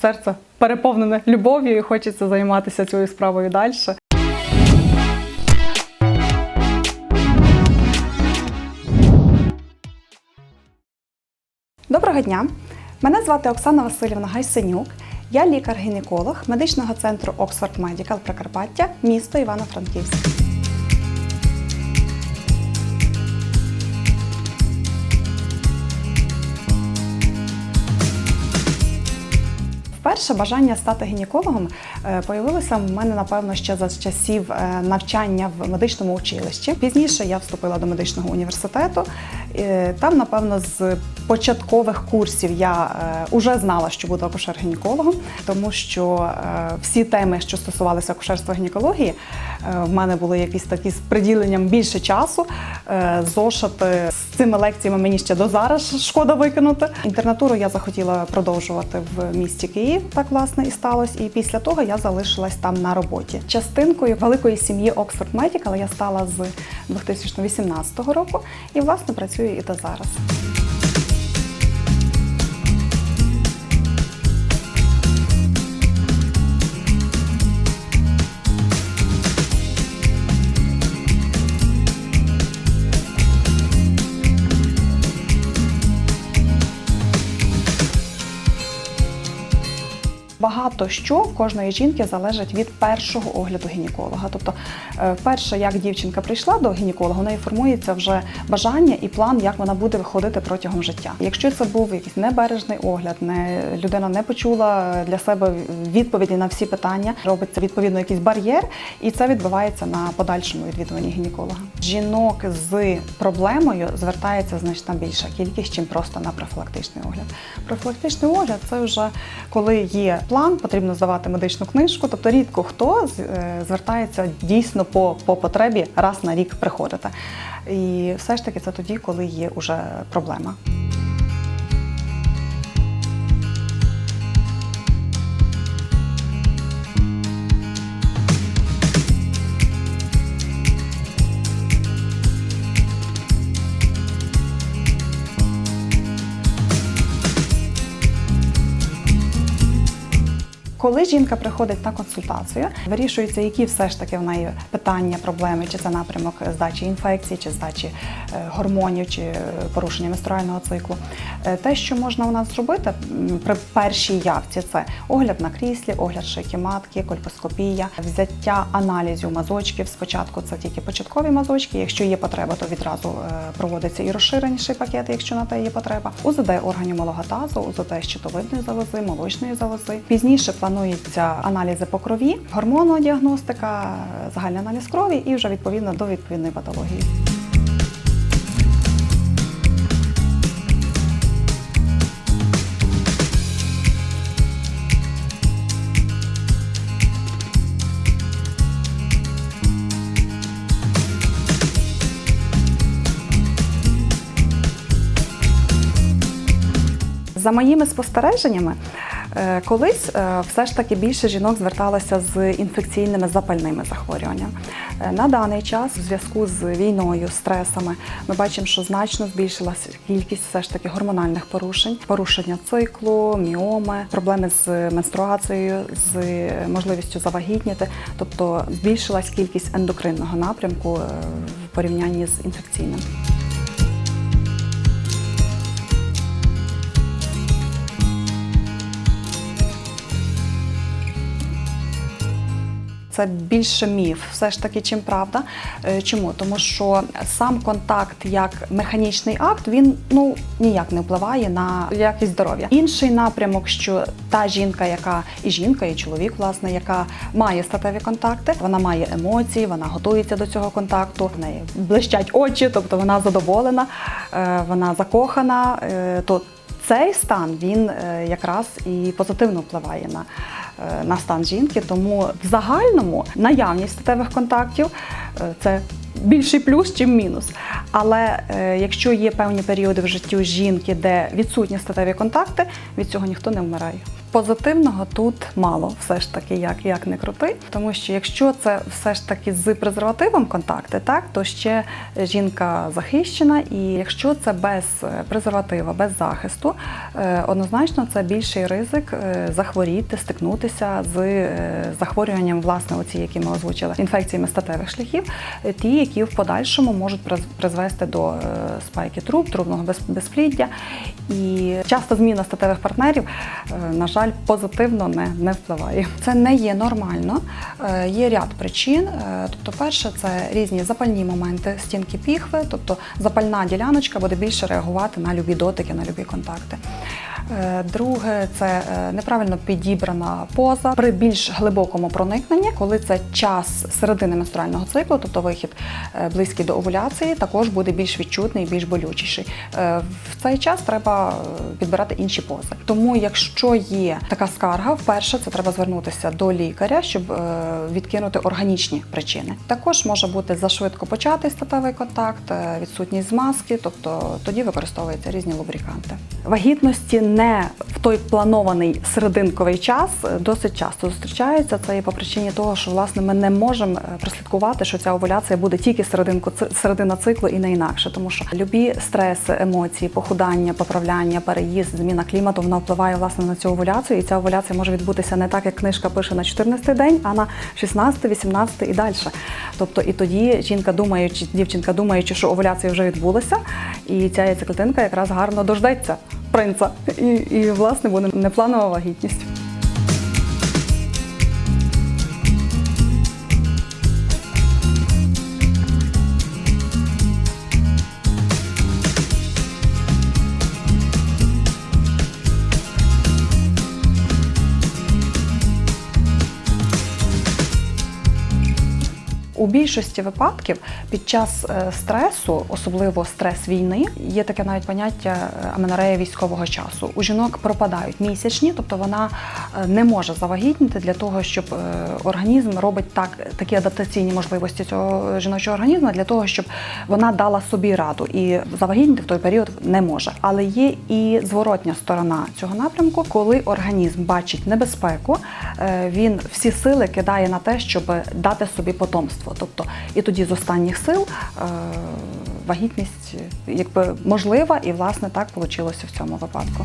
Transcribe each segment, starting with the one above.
Серце переповнене любов'ю і хочеться займатися цією справою далі. Доброго дня! Мене звати Оксана Васильівна Гайсенюк. Я лікар-гінеколог медичного центру Oxford Medical Прикарпаття, місто Івано-Франківськ. Перше бажання стати гінекологом е, появилося в мене, напевно, ще за часів е, навчання в медичному училищі. Пізніше я вступила до медичного університету. Е, Там, напевно, з початкових курсів я вже знала, що буду акушер-гінекологом, тому що е, всі теми, що стосувалися акушерства гінекології, е, в мене були якісь такі з приділенням більше часу. Е, Зошити з цими лекціями мені ще до зараз шкода викинути. Інтернатуру я захотіла продовжувати в місті Київ. Так власне і сталося. І після того я залишилась там на роботі. Частинкою великої сім'ї Oxford Medical я стала з 2018 року і власне працюю і до зараз. Багато що в кожної жінки залежить від першого огляду гінеколога. Тобто, е, перше, як дівчинка прийшла до гінеколога, у неї формується вже бажання і план, як вона буде виходити протягом життя. Якщо це був якийсь небережний огляд, не людина не почула для себе відповіді на всі питання, робиться відповідно якийсь бар'єр, і це відбувається на подальшому відвідуванні гінеколога. Жінок з проблемою звертається значно більша кількість, чим просто на профілактичний огляд. Профілактичний огляд це вже коли є план, потрібно здавати медичну книжку. Тобто рідко хто е, звертається дійсно по, по потребі раз на рік приходити. І все ж таки це тоді, коли є вже проблема. Коли жінка приходить на консультацію, вирішується, які все ж таки в неї питання, проблеми, чи це напрямок здачі інфекцій, чи здачі е, гормонів, чи е, порушення менструального циклу. Е, Те, що можна у нас зробити при першій явці, це огляд на кріслі, огляд шийки матки, кольпоскопія, взяття аналізів мазочків. Спочатку це тільки початкові мазочки. Якщо є потреба, то відразу проводиться і розширеніший пакет, якщо на те є потреба. УЗД органів малого тазу, УЗД щитовидної залози, молочної залози. Пізніше плануються аналізи по крові, гормонова діагностика, загальний аналіз крові і вже відповідно до відповідної патології. За моїми спостереженнями, колись е, все ж таки більше жінок зверталося з інфекційними запальними захворюваннями. Е, На даний час, в зв'язку з війною, стресами, ми бачимо, що значно збільшилася кількість все ж таки гормональних порушень, порушення циклу, міоми, проблеми з менструацією, з можливістю завагітніти, тобто збільшилась кількість ендокринного напрямку е, в порівнянні з інфекційним. Це більше міф, все ж таки, чим правда. Е, Чому? Тому що сам контакт як механічний акт він ну ніяк не впливає на якість здоров'я. Інший напрямок, що та жінка, яка і жінка, і чоловік, власне, яка має статеві контакти, вона має емоції, вона готується до цього контакту, в неї блищать очі, тобто вона задоволена, е, вона закохана. е, То цей стан він якраз і позитивно впливає на, на стан жінки. Тому в загальному наявність статевих контактів е, це більший плюс, чим мінус. Але е, якщо є певні періоди в житті жінки, де відсутні статеві контакти, від цього ніхто не вмирає. Позитивного тут мало, все ж таки, як, як не крути. Тому що якщо це все ж таки з презервативом контакти, так то ще жінка захищена, і якщо це без е, презерватива, без захисту, е, однозначно це більший ризик е, захворіти, стикнутися з захворюванням, власне, оці, які ми озвучили, інфекціями статевих шляхів, ті, які в подальшому можуть призвести до спайки труб, трубного безпліддя. І часто зміна статевих партнерів, на жаль, позитивно не, не впливає. Це не є нормально. Е, Є ряд причин. Е, Тобто, перше, це різні запальні моменти стінки піхви, тобто запальна діляночка буде більше реагувати на любі дотики, на любі контакти. Е, Друге, це е, неправильно підібрана поза при більш глибокому проникненні, коли це час середини менструального циклу, тобто вихід е, близький до овуляції, також буде більш відчутний і більш болючіший. В цей час треба підбирати інші пози. Тому, якщо є така скарга, вперше це треба звернутися до лікаря, щоб відкинути органічні причини. Також може бути зашвидко початий статевий контакт, відсутність змазки, тобто тоді використовуються різні лубриканти. Вагітності не в той планований серединковий час е, досить часто зустрічаються. Це і по причині того, що власне ми не можемо е, прослідкувати, що ця овуляція буде тільки серединку середина циклу і не інакше, тому що любі стреси, емоції, похудання, поправляння, переїзд, зміна клімату вона впливає власне на цю овуляцію, і ця овуляція може відбутися не так, як книжка пише на 14-й день, а на 16, 18 і далі. Тобто, і тоді жінка думаючи, дівчинка думаючи, що овуляція вже відбулася, і ця яйцеклетинка якраз гарно дождеться принца, і, і власне буде непланова вагітність. У більшості випадків під час е, стресу, особливо стрес війни, є таке навіть поняття е, аменорея військового часу. У жінок пропадають місячні, тобто вона е, не може завагітніти для того, щоб організм робить так такі адаптаційні можливості цього жіночого організму для того, щоб вона дала собі раду і завагітніти в той період не може. Але є і зворотня сторона цього напрямку, коли організм бачить небезпеку, він всі сили кидає на те, щоб дати собі потомство. Тобто, і тоді з останніх сил е, вагітність е, якби можлива, і власне так вийшло в цьому випадку.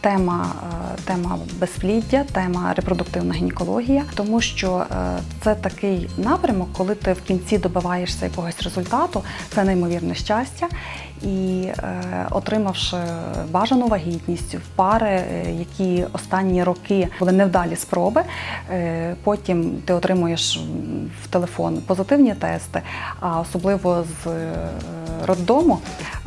тема, е, тема безпліддя, тема репродуктивна гінекологія, тому що е, це такий напрямок, коли ти в кінці добиваєшся якогось результату, це неймовірне щастя. І е, отримавши бажану вагітність в пари, е, які останні роки були невдалі спроби, е, потім ти отримуєш в телефон позитивні тести, а особливо з е, роддому,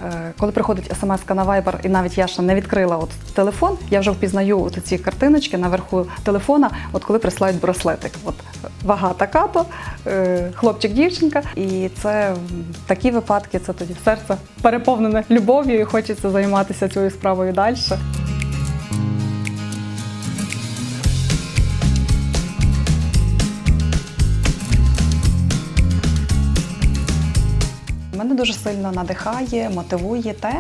е, коли приходить смс на Viber, і навіть я ще не відкрила от телефон, я вже впізнаю от ці картиночки наверху телефона, от коли присилають браслетик. От вага така-то, е, хлопчик, дівчинка. І це такі випадки, це тоді серце переповнене любов'ю і хочеться займатися цією справою далі. Мене дуже сильно надихає, мотивує те,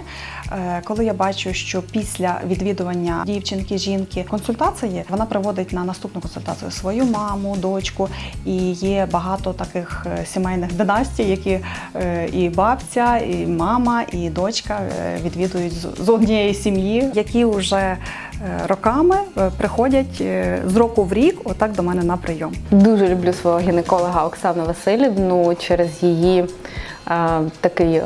е, коли я бачу, що після відвідування дівчинки, жінки консультації вона приводить на наступну консультацію свою маму, дочку. І є багато таких е, сімейних династій, які е, і бабця, і мама, і дочка відвідують з- однієї сім'ї, які вже роками приходять з року в рік, отак до мене на прийом. Дуже люблю свого гінеколога Оксану Васильівну через її такий е,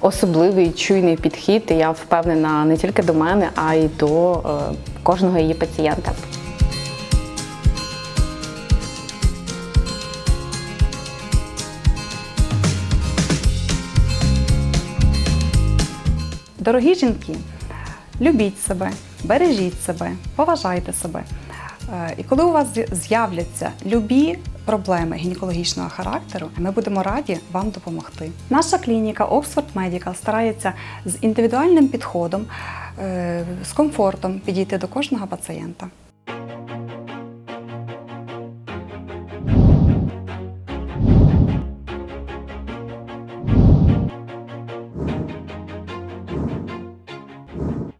особливий чуйний підхід. І я впевнена не тільки до мене, а й до е, кожного її пацієнта. Дорогі жінки, любіть себе, бережіть себе, поважайте себе. Е, І коли у вас з'являться любі проблеми гінекологічного характеру, ми будемо раді вам допомогти. Наша клініка Oxford Medical старається з індивідуальним підходом, е, з комфортом підійти до кожного пацієнта.